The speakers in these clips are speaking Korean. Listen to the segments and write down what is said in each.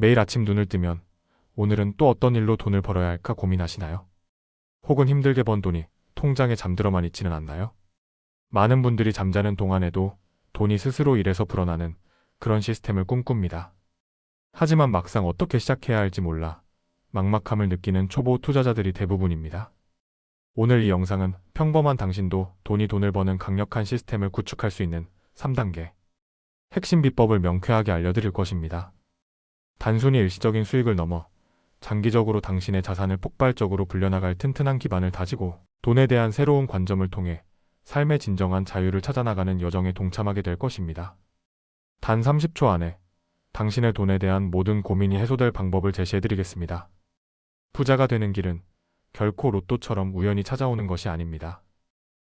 매일 아침 눈을 뜨면 오늘은 또 어떤 일로 돈을 벌어야 할까 고민하시나요? 혹은 힘들게 번 돈이 통장에 잠들어만 있지는 않나요? 많은 분들이 잠자는 동안에도 돈이 스스로 일해서 불어나는 그런 시스템을 꿈꿉니다. 하지만 막상 어떻게 시작해야 할지 몰라 막막함을 느끼는 초보 투자자들이 대부분입니다. 오늘 이 영상은 평범한 당신도 돈이 돈을 버는 강력한 시스템을 구축할 수 있는 3단계 핵심 비법을 명쾌하게 알려드릴 것입니다. 단순히 일시적인 수익을 넘어 장기적으로 당신의 자산을 폭발적으로 불려나갈 튼튼한 기반을 다지고 돈에 대한 새로운 관점을 통해 삶의 진정한 자유를 찾아나가는 여정에 동참하게 될 것입니다. 단 30초 안에 당신의 돈에 대한 모든 고민이 해소될 방법을 제시해드리겠습니다. 부자가 되는 길은 결코 로또처럼 우연히 찾아오는 것이 아닙니다.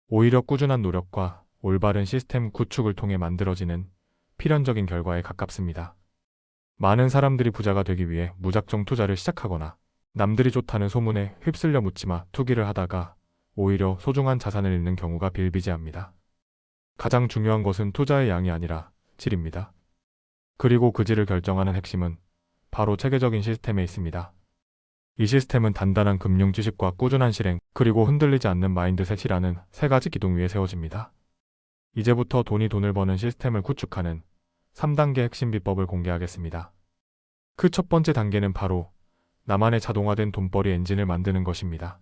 오히려 꾸준한 노력과 올바른 시스템 구축을 통해 만들어지는 필연적인 결과에 가깝습니다. 많은 사람들이 부자가 되기 위해 무작정 투자를 시작하거나 남들이 좋다는 소문에 휩쓸려 묻지마 투기를 하다가 오히려 소중한 자산을 잃는 경우가 비일비재합니다. 가장 중요한 것은 투자의 양이 아니라 질입니다. 그리고 그 질을 결정하는 핵심은 바로 체계적인 시스템에 있습니다. 이 시스템은 단단한 금융 지식과 꾸준한 실행, 그리고 흔들리지 않는 마인드셋이라는 세 가지 기둥 위에 세워집니다. 이제부터 돈이 돈을 버는 시스템을 구축하는 3단계 핵심 비법을 공개하겠습니다. 그 첫 번째 단계는 바로 나만의 자동화된 돈벌이 엔진을 만드는 것입니다.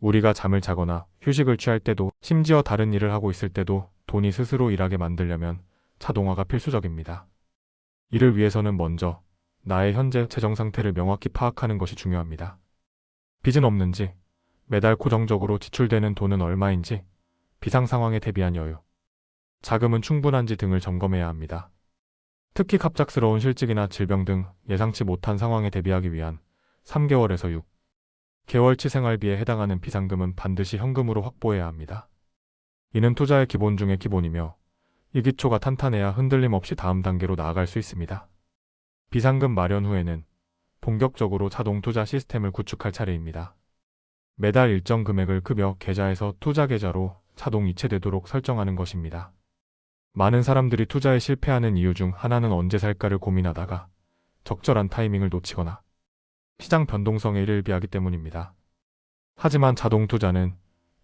우리가 잠을 자거나 휴식을 취할 때도 심지어 다른 일을 하고 있을 때도 돈이 스스로 일하게 만들려면 자동화가 필수적입니다. 이를 위해서는 먼저 나의 현재 재정 상태를 명확히 파악하는 것이 중요합니다. 빚은 없는지, 매달 고정적으로 지출되는 돈은 얼마인지, 비상 상황에 대비한 여유, 자금은 충분한지 등을 점검해야 합니다. 특히 갑작스러운 실직이나 질병 등 예상치 못한 상황에 대비하기 위한 3개월에서 6, 개월치 생활비에 해당하는 비상금은 반드시 현금으로 확보해야 합니다. 이는 투자의 기본 중의 기본이며 이 기초가 탄탄해야 흔들림 없이 다음 단계로 나아갈 수 있습니다. 비상금 마련 후에는 본격적으로 자동 투자 시스템을 구축할 차례입니다. 매달 일정 금액을 급여 계좌에서 투자 계좌로 자동 이체되도록 설정하는 것입니다. 많은 사람들이 투자에 실패하는 이유 중 하나는 언제 살까를 고민하다가 적절한 타이밍을 놓치거나 시장 변동성에 이를 비하기 때문입니다. 하지만 자동 투자는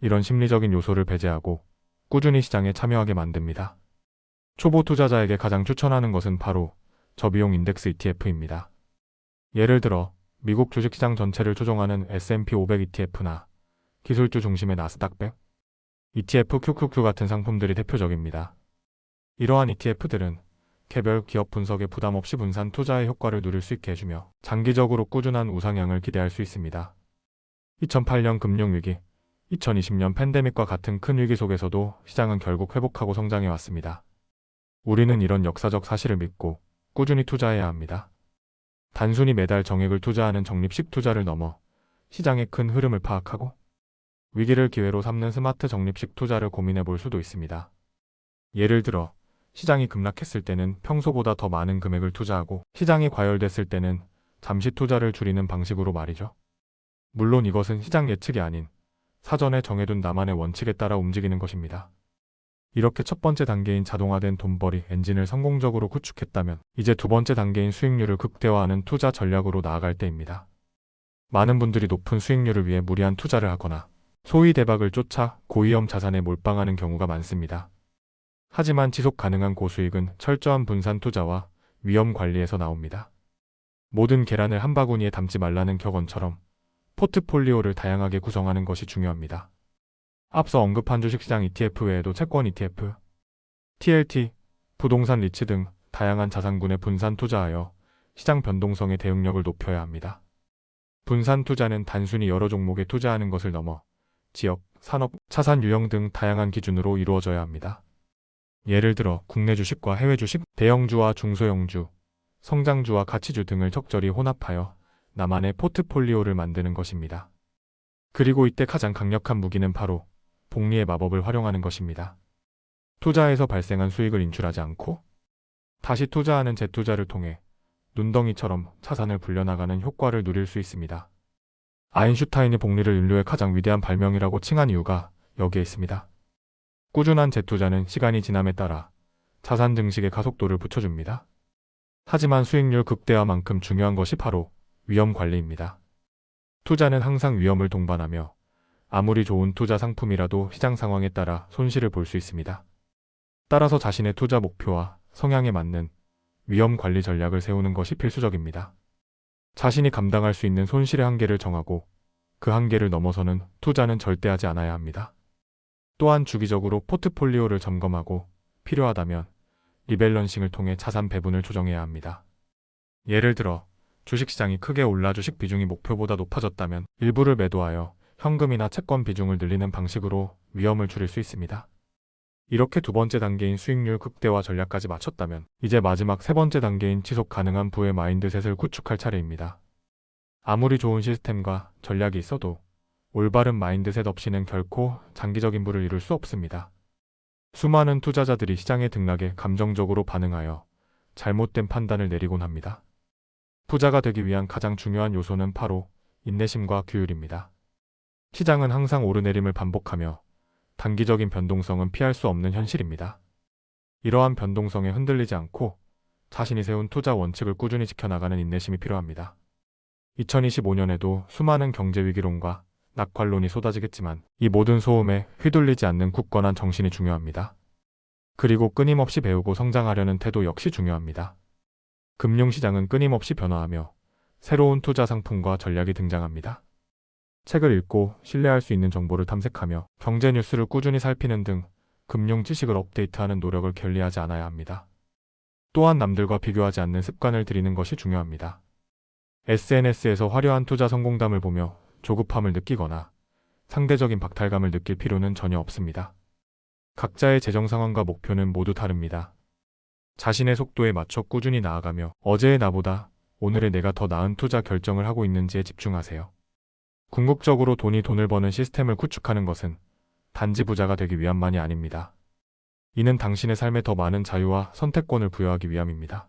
이런 심리적인 요소를 배제하고 꾸준히 시장에 참여하게 만듭니다. 초보 투자자에게 가장 추천하는 것은 바로 저비용 인덱스 ETF입니다. 예를 들어 미국 주식시장 전체를 조종하는 S&P 500 ETF나 기술주 중심의 나스닥 100, ETF QQQ 같은 상품들이 대표적입니다. 이러한 ETF들은 개별 기업 분석에 부담 없이 분산 투자의 효과를 누릴 수 있게 해주며 장기적으로 꾸준한 우상향을 기대할 수 있습니다. 2008년 금융위기, 2020년 팬데믹과 같은 큰 위기 속에서도 시장은 결국 회복하고 성장해 왔습니다. 우리는 이런 역사적 사실을 믿고 꾸준히 투자해야 합니다. 단순히 매달 정액을 투자하는 적립식 투자를 넘어 시장의 큰 흐름을 파악하고 위기를 기회로 삼는 스마트 적립식 투자를 고민해 볼 수도 있습니다. 예를 들어 시장이 급락했을 때는 평소보다 더 많은 금액을 투자하고 시장이 과열됐을 때는 잠시 투자를 줄이는 방식으로 말이죠. 물론 이것은 시장 예측이 아닌 사전에 정해둔 나만의 원칙에 따라 움직이는 것입니다. 이렇게 첫 번째 단계인 자동화된 돈벌이 엔진을 성공적으로 구축했다면 이제 두 번째 단계인 수익률을 극대화하는 투자 전략으로 나아갈 때입니다. 많은 분들이 높은 수익률을 위해 무리한 투자를 하거나 소위 대박을 쫓아 고위험 자산에 몰빵하는 경우가 많습니다. 하지만 지속 가능한 고수익은 철저한 분산 투자와 위험 관리에서 나옵니다. 모든 계란을 한 바구니에 담지 말라는 격언처럼 포트폴리오를 다양하게 구성하는 것이 중요합니다. 앞서 언급한 주식시장 ETF 외에도 채권 ETF, TLT, 부동산 리츠 등 다양한 자산군에 분산 투자하여 시장 변동성의 대응력을 높여야 합니다. 분산 투자는 단순히 여러 종목에 투자하는 것을 넘어 지역, 산업, 차산 유형 등 다양한 기준으로 이루어져야 합니다. 예를 들어 국내 주식과 해외 주식, 대형주와 중소형주, 성장주와 가치주 등을 적절히 혼합하여 나만의 포트폴리오를 만드는 것입니다. 그리고 이때 가장 강력한 무기는 바로 복리의 마법을 활용하는 것입니다. 투자에서 발생한 수익을 인출하지 않고 다시 투자하는 재투자를 통해 눈덩이처럼 자산을 불려나가는 효과를 누릴 수 있습니다. 아인슈타인이 복리를 인류의 가장 위대한 발명이라고 칭한 이유가 여기에 있습니다. 꾸준한 재투자는 시간이 지남에 따라 자산 증식의 가속도를 붙여줍니다. 하지만 수익률 극대화만큼 중요한 것이 바로 위험 관리입니다. 투자는 항상 위험을 동반하며 아무리 좋은 투자 상품이라도 시장 상황에 따라 손실을 볼 수 있습니다. 따라서 자신의 투자 목표와 성향에 맞는 위험 관리 전략을 세우는 것이 필수적입니다. 자신이 감당할 수 있는 손실의 한계를 정하고 그 한계를 넘어서는 투자는 절대 하지 않아야 합니다. 또한 주기적으로 포트폴리오를 점검하고 필요하다면 리밸런싱을 통해 자산 배분을 조정해야 합니다. 예를 들어 주식시장이 크게 올라 주식 비중이 목표보다 높아졌다면 일부를 매도하여 현금이나 채권 비중을 늘리는 방식으로 위험을 줄일 수 있습니다. 이렇게 두 번째 단계인 수익률 극대화 전략까지 마쳤다면 이제 마지막 세 번째 단계인 지속 가능한 부의 마인드셋을 구축할 차례입니다. 아무리 좋은 시스템과 전략이 있어도 올바른 마인드셋 없이는 결코 장기적인 부를 이룰 수 없습니다. 수많은 투자자들이 시장의 등락에 감정적으로 반응하여 잘못된 판단을 내리곤 합니다. 부자가 되기 위한 가장 중요한 요소는 바로 인내심과 규율입니다. 시장은 항상 오르내림을 반복하며 단기적인 변동성은 피할 수 없는 현실입니다. 이러한 변동성에 흔들리지 않고 자신이 세운 투자 원칙을 꾸준히 지켜나가는 인내심이 필요합니다. 2025년에도 수많은 경제 위기론과 낙관론이 쏟아지겠지만 이 모든 소음에 휘둘리지 않는 굳건한 정신이 중요합니다. 그리고 끊임없이 배우고 성장하려는 태도 역시 중요합니다. 금융시장은 끊임없이 변화하며 새로운 투자 상품과 전략이 등장합니다. 책을 읽고 신뢰할 수 있는 정보를 탐색하며 경제 뉴스를 꾸준히 살피는 등 금융 지식을 업데이트하는 노력을 게을리하지 않아야 합니다. 또한 남들과 비교하지 않는 습관을 들이는 것이 중요합니다. SNS에서 화려한 투자 성공담을 보며 조급함을 느끼거나 상대적인 박탈감을 느낄 필요는 전혀 없습니다. 각자의 재정 상황과 목표는 모두 다릅니다. 자신의 속도에 맞춰 꾸준히 나아가며 어제의 나보다 오늘의 내가 더 나은 투자 결정을 하고 있는지에 집중하세요. 궁극적으로 돈이 돈을 버는 시스템을 구축하는 것은 단지 부자가 되기 위함만이 아닙니다. 이는 당신의 삶에 더 많은 자유와 선택권을 부여하기 위함입니다.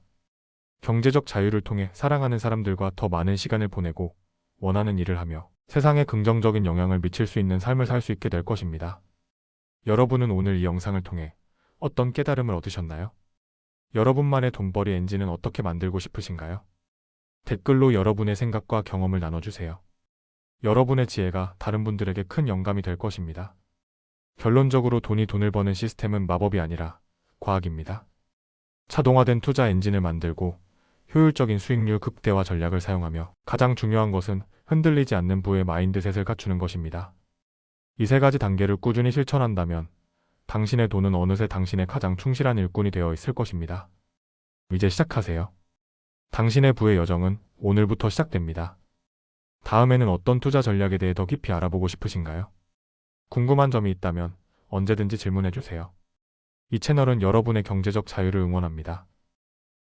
경제적 자유를 통해 사랑하는 사람들과 더 많은 시간을 보내고 원하는 일을 하며 세상에 긍정적인 영향을 미칠 수 있는 삶을 살 수 있게 될 것입니다. 여러분은 오늘 이 영상을 통해 어떤 깨달음을 얻으셨나요? 여러분만의 돈벌이 엔진은 어떻게 만들고 싶으신가요? 댓글로 여러분의 생각과 경험을 나눠주세요. 여러분의 지혜가 다른 분들에게 큰 영감이 될 것입니다. 결론적으로 돈이 돈을 버는 시스템은 마법이 아니라 과학입니다. 자동화된 투자 엔진을 만들고 효율적인 수익률 극대화 전략을 사용하며 가장 중요한 것은 흔들리지 않는 부의 마인드셋을 갖추는 것입니다. 이 세 가지 단계를 꾸준히 실천한다면 당신의 돈은 어느새 당신의 가장 충실한 일꾼이 되어 있을 것입니다. 이제 시작하세요. 당신의 부의 여정은 오늘부터 시작됩니다. 다음에는 어떤 투자 전략에 대해 더 깊이 알아보고 싶으신가요? 궁금한 점이 있다면 언제든지 질문해 주세요. 이 채널은 여러분의 경제적 자유를 응원합니다.